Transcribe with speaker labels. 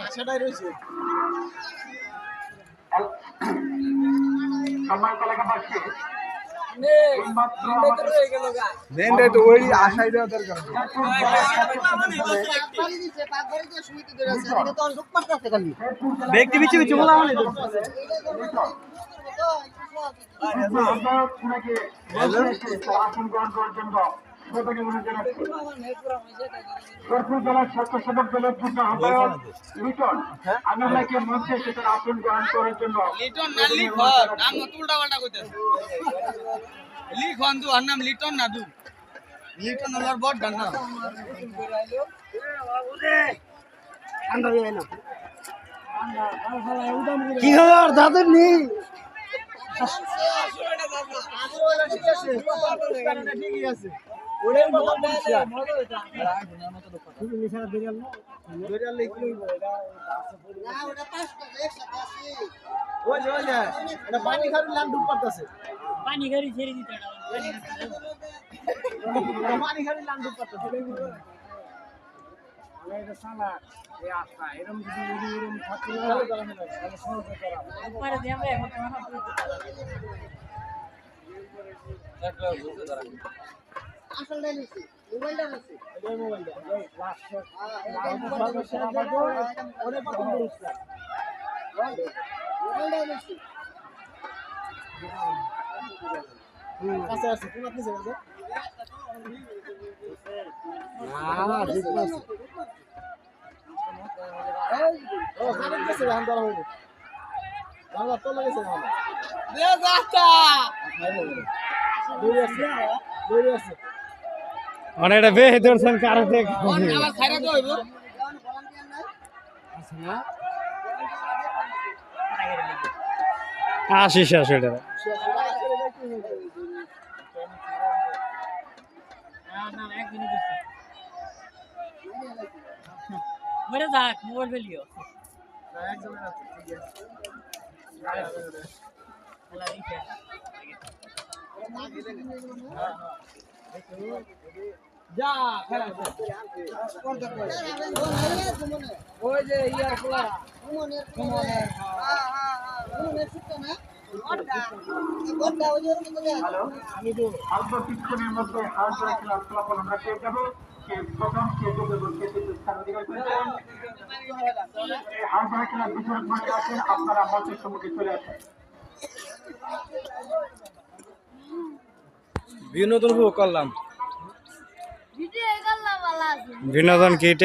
Speaker 1: আশাটাই রয়েছে। ওই আশাই দেওয়া দরকার। ব্যক্তি পিছিয়ে পিছিয়ে বলা মানে
Speaker 2: আমরা ওনাকে আসন গ্রহণ করার জন্য সবাইকে অনুরোধ জানাচ্ছি শেরপুর জেলার স্বেচ্ছাসেবক দলের যুগ্ম আহ্বায়ক লিটন আমি ওনাকে মঞ্চে এসে তার আসন গ্রহণ করার জন্য
Speaker 3: লিটন না? লিখন নাম উল্টা পাল্টা কইতেছে লিখন দু আর নাম লিটন না দু লিটন হলার বড় ডান না
Speaker 1: কি খবর দাদুর নি ঠিকই আছে। ওটাই মজা পেয়েছে তুমি নিশানা ধরে আনলো ধরে আনলে কি হইব? এটা ওই যে ওই যে এটা পানি খাবি লান ডুব পারতেছে।
Speaker 4: পানি গাড়ি ছেড়ে দিতে
Speaker 1: পানি খাবি। লান ডুব আস্তা এরকম যদি এরকম থাকতে না।
Speaker 4: পরে
Speaker 1: কাছে আছে কোন আপনি যাবে না ঠিক আছে এই ও গেছে এখন ধরা হইল বাংলা তো লাগেছে না
Speaker 3: দে যাতা
Speaker 1: দৌড়ে আছে দৌড়ে আছে
Speaker 5: মানে এটা বেহে দর্শন কারও এটা
Speaker 4: দিচ্ছে মরে যাক মোবাইল ফেলিও। খেলা দিছে
Speaker 1: যা খেলা ওই যে ইয়ার খোলা।
Speaker 2: অল্প কিছুক্ষণের মধ্যে হাউস খেলার ফলাফল আমরা পেয়ে যাব। কে প্রথম কে যোগ্য কে স্থান অধিকার করেছেন? এই হাউস বিচারক আছেন আপনারা মঞ্চের সম্মুখে চলে আসেন।
Speaker 1: বিনোদন উপভোগ করলাম।
Speaker 5: বিনোদন কিটে